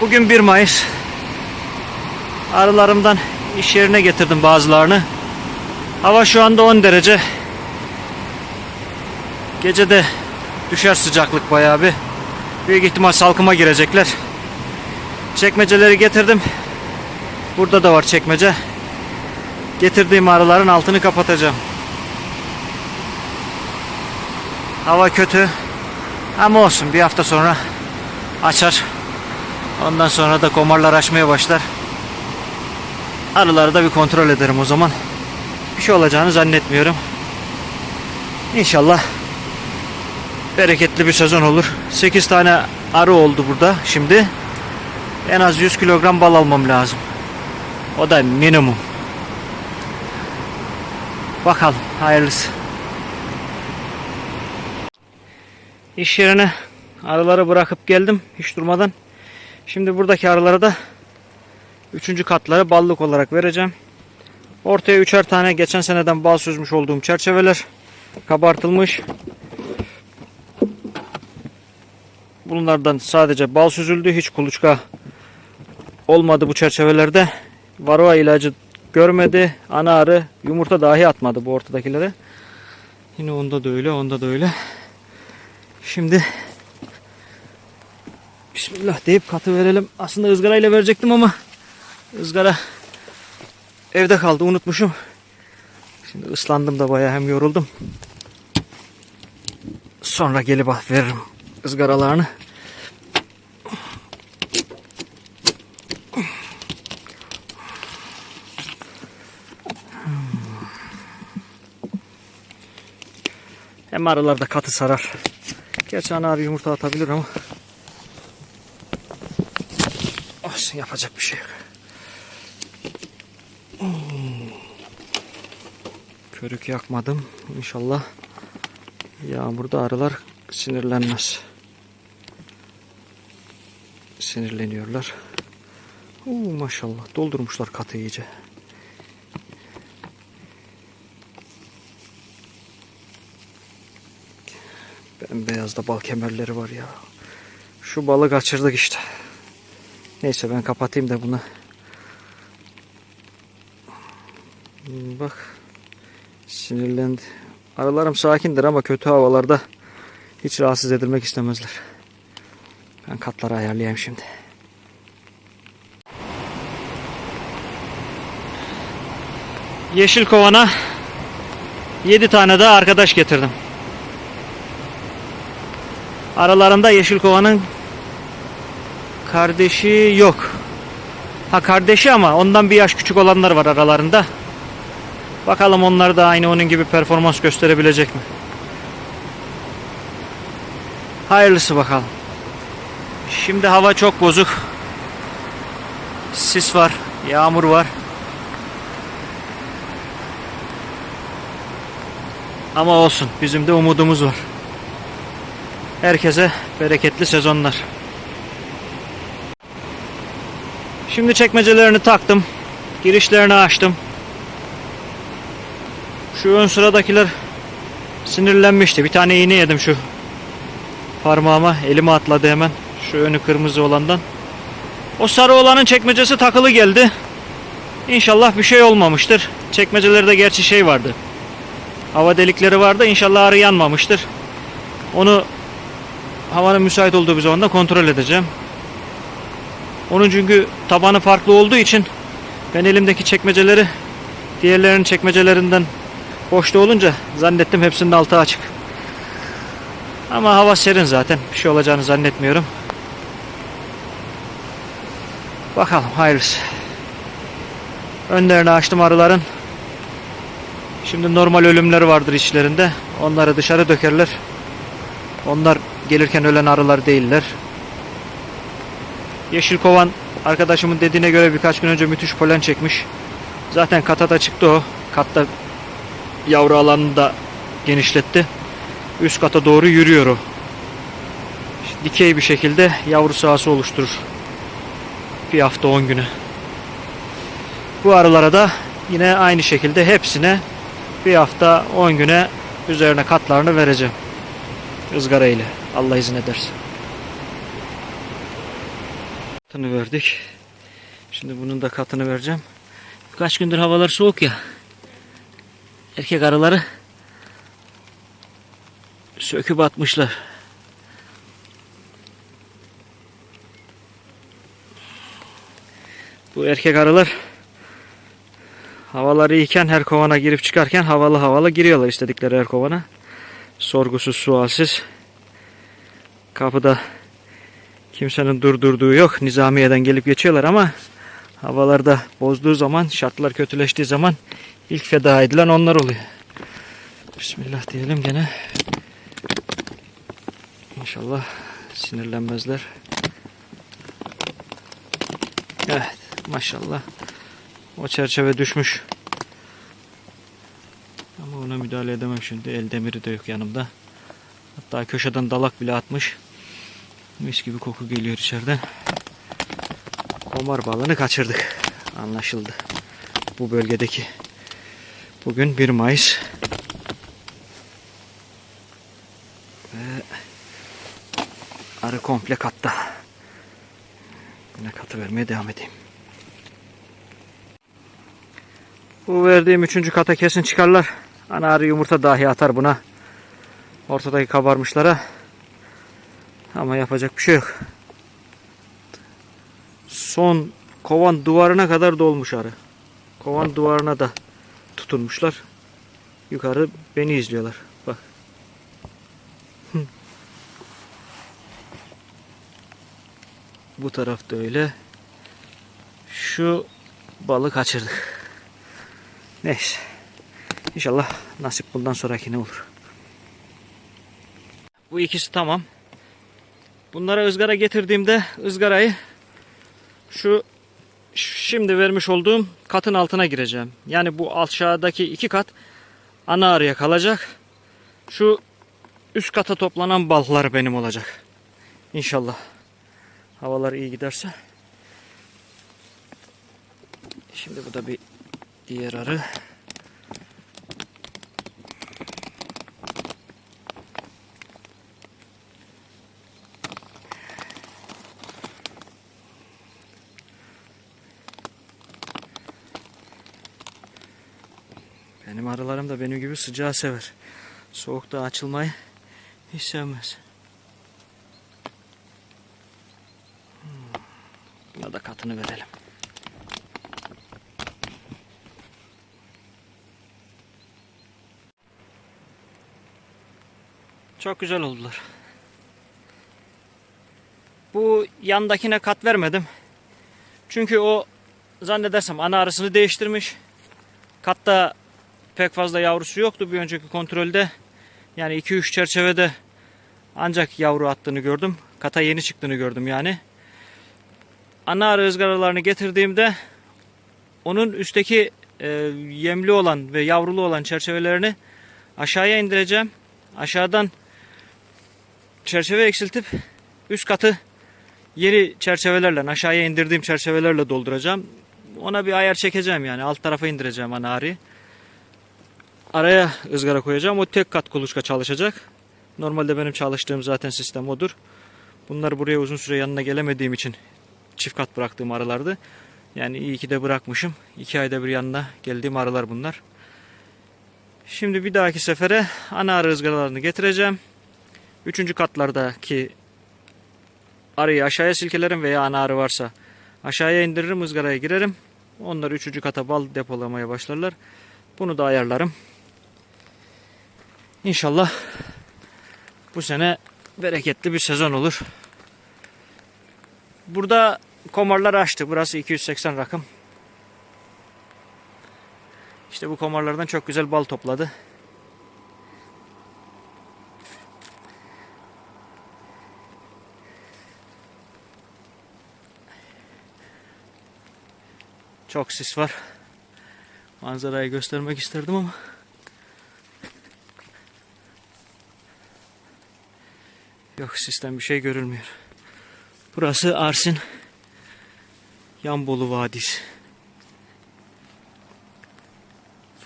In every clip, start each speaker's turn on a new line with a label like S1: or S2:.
S1: Bugün 1 Mayıs. Arılarımdan iş yerine getirdim bazılarını. Hava şu anda 10 derece. Gece de düşer sıcaklık bayağı bir. Büyük ihtimal salkıma girecekler. Çekmeceleri getirdim. Burada da var çekmece. Getirdiğim arıların altını kapatacağım. Hava kötü. Ama olsun bir hafta sonra açar. Ondan sonra da komarlar açmaya başlar. Arıları da bir kontrol ederim o zaman. Bir şey olacağını zannetmiyorum. İnşallah bereketli bir sezon olur. 8 tane arı oldu burada şimdi. En az 100 kilogram bal almam lazım. O da minimum. Bakalım hayırlısı. İş yerine arıları bırakıp geldim hiç durmadan. Şimdi buradaki arılara da üçüncü katları ballık olarak vereceğim. Ortaya üçer tane geçen seneden bal süzmüş olduğum çerçeveler kabartılmış. Bunlardan sadece bal süzüldü. Hiç kuluçka olmadı bu çerçevelerde. Varroa ilacı görmedi. Ana arı yumurta dahi atmadı bu ortadakilere. Yine onda da öyle, onda da öyle. Şimdi Bismillah deyip katı verelim. Aslında ızgarayla verecektim ama ızgara evde kaldı unutmuşum. Şimdi ıslandım da bayağı hem yoruldum. Sonra gelip veririm ızgaralarını. Hem arılarda katı sarar. Gerçi ana arı yumurta atabilir ama olsun yapacak bir şey yok. Hmm. Körük yakmadım. İnşallah yağmurda arılar sinirlenmez. Sinirleniyorlar. Oo, maşallah doldurmuşlar katı iyice. Bembeyaz da bal kemerleri var ya. Şu balı kaçırdık işte. Neyse ben kapatayım da bunu. Bak. Sinirlendi. Aralarım sakindir ama kötü havalarda hiç rahatsız edilmek istemezler. Ben katları ayarlayayım şimdi. Yeşil kovana 7 tane de arkadaş getirdim. Aralarında yeşil kovanın kardeşi yok. Ha kardeşi ama ondan bir yaş küçük olanlar var aralarında. Bakalım onlar da aynı onun gibi performans gösterebilecek mi? Hayırlısı bakalım. Şimdi hava çok bozuk. Sis var, yağmur var. Ama olsun, bizim de umudumuz var. Herkese bereketli sezonlar. Şimdi çekmecelerini taktım. Girişlerini açtım. Şu ön sıradakiler sinirlenmişti. Bir tane iğne yedim şu parmağıma. Elime atladı hemen. Şu önü kırmızı olandan. O sarı olanın çekmecesi takılı geldi. İnşallah bir şey olmamıştır. Çekmecelerde gerçi şey vardı. Hava delikleri vardı. İnşallah arı yanmamıştır. Onu havanın müsait olduğu bir zamanda kontrol edeceğim. Onun çünkü tabanı farklı olduğu için ben elimdeki çekmeceleri diğerlerinin çekmecelerinden boşta olunca zannettim hepsinin altı açık. Ama hava serin zaten. Bir şey olacağını zannetmiyorum. Bakalım hayırlısı. Önlerini açtım arıların. Şimdi normal ölümleri vardır içlerinde. Onları dışarı dökerler. Onlar gelirken ölen arılar değiller. Yeşil kovan arkadaşımın dediğine göre birkaç gün önce müthiş polen çekmiş. Zaten kata da çıktı o. Katta yavru alanını da genişletti. Üst kata doğru yürüyor o. Dikey bir şekilde yavru sahası oluşturur. Bir hafta 10 güne. Bu arılara da yine aynı şekilde hepsine bir hafta 10 güne üzerine katlarını vereceğim. ızgara ile Allah izin ederse. Katını verdik. Şimdi bunun da katını vereceğim. Kaç gündür havalar soğuk ya. Erkek arıları söküp atmışlar. Bu erkek arılar havaları iyiken her kovana girip çıkarken havalı havalı giriyorlar istedikleri her kovana. Sorgusuz sualsiz. Kapıda kimsenin durdurduğu yok. Nizamiye'den gelip geçiyorlar ama havalarda bozduğu zaman, şartlar kötüleştiği zaman ilk feda edilen onlar oluyor. Bismillah diyelim gene. İnşallah sinirlenmezler. Evet maşallah. O çerçeve düşmüş. Ama ona müdahale edemem şimdi. El demiri de yok yanımda. Hatta köşeden dalak bile atmış. Mis gibi koku geliyor içeriden. Komar balığını kaçırdık. Anlaşıldı. Bu bölgedeki. Bugün 1 Mayıs. Ve arı komple katta. Yine katı vermeye devam edeyim. Bu verdiğim üçüncü kata kesin çıkarlar. Ana arı yumurta dahi atar buna. Ortadaki kabarmışlara. Ama yapacak bir şey yok. Son kovan duvarına kadar dolmuş arı. Kovan duvarına da tutunmuşlar. Yukarı beni izliyorlar. Bak. Bu tarafta öyle. Şu balı kaçırdık. Neyse. İnşallah nasip bundan sonraki ne olur. Bu ikisi tamam. Bunlara ızgara getirdiğimde ızgarayı şu şimdi vermiş olduğum katın altına gireceğim. Yani bu aşağıdaki iki kat ana arıya kalacak. Şu üst kata toplanan ballar benim olacak. İnşallah. Havalar iyi giderse. Şimdi bu da bir diğer arı. Benim arılarım da benim gibi sıcağı sever. Soğukta açılmayı hiç sevmez. Hmm. Buna da katını verelim. Çok güzel oldular. Bu yandakine kat vermedim. Çünkü o zannedersem ana arısını değiştirmiş. Katta pek fazla yavrusu yoktu bir önceki kontrolde. Yani 2-3 çerçevede ancak yavru attığını gördüm. Kata yeni çıktığını gördüm yani. Ana arı ızgaralarını getirdiğimde onun üstteki e, yemli olan ve yavrulu olan çerçevelerini aşağıya indireceğim. Aşağıdan çerçeve eksiltip üst katı yeni çerçevelerle aşağıya indirdiğim çerçevelerle dolduracağım. Ona bir ayar çekeceğim yani alt tarafa indireceğim ana arıyı. Araya ızgara koyacağım. O tek kat kuluçka çalışacak. Normalde benim çalıştığım zaten sistem odur. Bunlar buraya uzun süre yanına gelemediğim için çift kat bıraktığım arılardı. Yani iyi ki de bırakmışım. İki ayda bir yanına geldiğim arılar bunlar. Şimdi bir dahaki sefere ana arı ızgaralarını getireceğim. Üçüncü katlardaki arıyı aşağıya silkelerim veya ana arı varsa aşağıya indiririm ızgaraya girerim. Onlar üçüncü kata bal depolamaya başlarlar. Bunu da ayarlarım. İnşallah bu sene bereketli bir sezon olur. Burada komarlar açtı. Burası 280 rakım. İşte bu komarlardan çok güzel bal topladı. Çok sis var. Manzarayı göstermek isterdim ama Yok sistem bir şey görülmüyor. Burası Arsin Yanbolu Vadisi.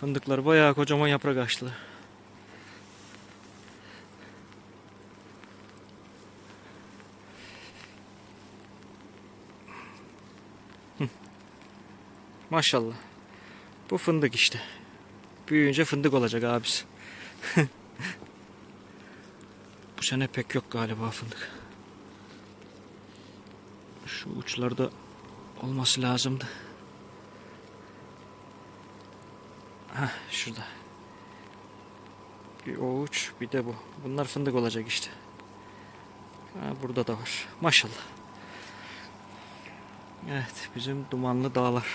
S1: Fındıklar bayağı kocaman yaprak açtılar. Maşallah. Bu fındık işte. Büyüyünce fındık olacak abisi. Sene pek yok galiba fındık. Şu uçlarda olması lazımdı. Heh, şurada. Bir o uç bir de bu. Bunlar fındık olacak işte. Ha, burada da var. Maşallah. Evet bizim dumanlı dağlar.